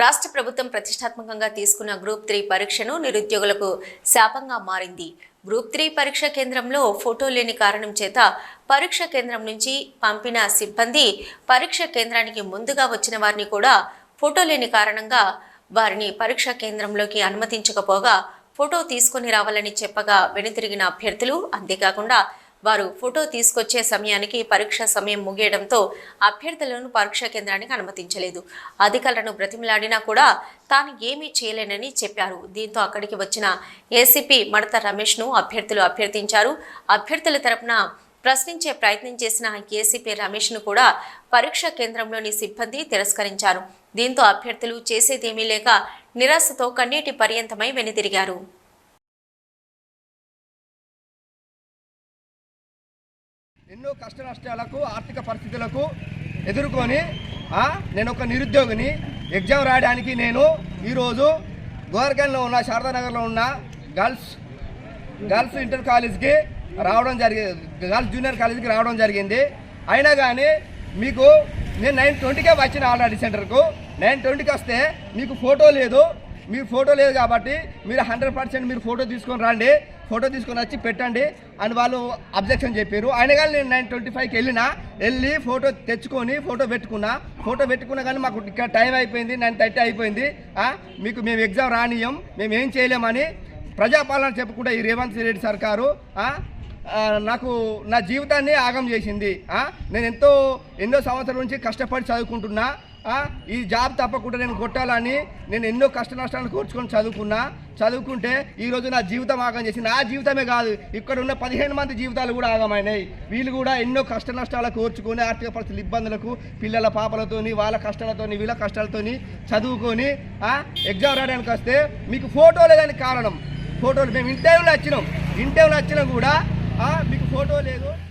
రాష్ట్ర ప్రభుత్వం ప్రతిష్టాత్మకంగా తీసుకున్న గ్రూప్ త్రీ పరీక్షను నిరుద్యోగులకు శాపంగా మారింది. గ్రూప్ త్రీ పరీక్ష కేంద్రంలో ఫోటో లేని కారణం చేత పరీక్ష కేంద్రం నుంచి పంపిన సిబ్బంది పరీక్ష కేంద్రానికి ముందుగా వచ్చిన వారిని కూడా ఫోటో లేని కారణంగా వారిని పరీక్ష కేంద్రంలోకి అనుమతించకపోగా ఫోటో తీసుకొని రావాలని చెప్పగా వెనుతిరిగిన అభ్యర్థులు. అంతేకాకుండా వారు ఫోటో తీసుకొచ్చే సమయానికి పరీక్ష సమయం ముగియడంతో అభ్యర్థులను పరీక్ష కేంద్రానికి అనుమతించలేదు. అధికారులను బ్రతిమలాడినా కూడా తాను ఏమీ చేయలేనని చెప్పారు. దీంతో అక్కడికి వచ్చిన ఏసీపీ మడత రమేష్ను అభ్యర్థులు అభ్యర్థించారు. అభ్యర్థుల తరపున ప్రశ్నించే ప్రయత్నం చేసిన ఏసీపీ రమేష్ను కూడా పరీక్ష కేంద్రంలోని సిబ్బంది తిరస్కరించారు. దీంతో అభ్యర్థులు చేసేదేమీ లేక నిరాశతో కన్నీటి పర్యంతమై వెనుతిరిగారు ఎన్నో కష్ట నష్టాలకు ఆర్థిక పరిస్థితులకు ఎదుర్కొని నేను ఒక నిరుద్యోగిని. ఎగ్జామ్ రాయడానికి నేను ఈరోజు గోవర్గన్లో ఉన్న శారదానగర్లో ఉన్న గర్ల్స్ గర్ల్స్ ఇంటర్ కాలేజ్కి రావడం జరిగింది గర్ల్స్ జూనియర్ కాలేజ్కి రావడం జరిగింది. అయినా కానీ మీకు నేను నైన్ ట్వంటీకే వచ్చిన ఆల్రెడీ సెంటర్కు. నైన్ ట్వంటీకి వస్తే మీకు ఫోటో లేదు. మీరు ఫోటో లేదు కాబట్టి మీరు హండ్రెడ్ పర్సెంట్ మీరు ఫోటో తీసుకొని రండి. ఫోటో తీసుకొని వచ్చి పెట్టండి అని వాళ్ళు అబ్జెక్షన్ చెప్పారు. అయినా కానీ నేను నైన్ ట్వంటీ ఫైవ్కి వెళ్ళిన వెళ్ళి ఫోటో తెచ్చుకొని ఫోటో పెట్టుకున్నా. ఫోటో పెట్టుకున్నా కానీ మాకు ఇక్కడ టైం అయిపోయింది నైన్ థర్టీ అయిపోయింది. మీకు మేము ఎగ్జామ్ రానియం మేము ఏం చేయలేమని ప్రజాపాలన చెప్పుకుంటే ఈ రేవంత్ రెడ్డి సర్కారు నాకు నా జీవితాన్ని ఆగం చేసింది. నేను ఎంతో ఎన్నో సంవత్సరాల నుంచి కష్టపడి చదువుకుంటున్నా. ఈ జాబ్ తప్పకుండా నేను కొట్టాలని నేను ఎన్నో కష్ట నష్టాలను కూర్చుకొని చదువుకున్నా. చదువుకుంటే ఈరోజు నా జీవితం ఆగం చేసి నా జీవితమే కాదు ఇక్కడ ఉన్న పదిహేను మంది జీవితాలు కూడా ఆగమైనాయి. వీళ్ళు కూడా ఎన్నో కష్ట నష్టాలు కోర్చుకొని ఆర్థిక పరిస్థితులు ఇబ్బందులకు పిల్లల పాపలతోని వాళ్ళ కష్టాలతోని వీళ్ళ కష్టాలతోని చదువుకొని ఎగ్జామ్ రాయడానికి వస్తే మీకు ఫోటో లేదని కారణం. ఫోటోలు మేము ఇంటర్వ్యూలో వచ్చినాం. ఇంటర్వ్యూలో వచ్చినా కూడా మీకు ఫోటో లేదు.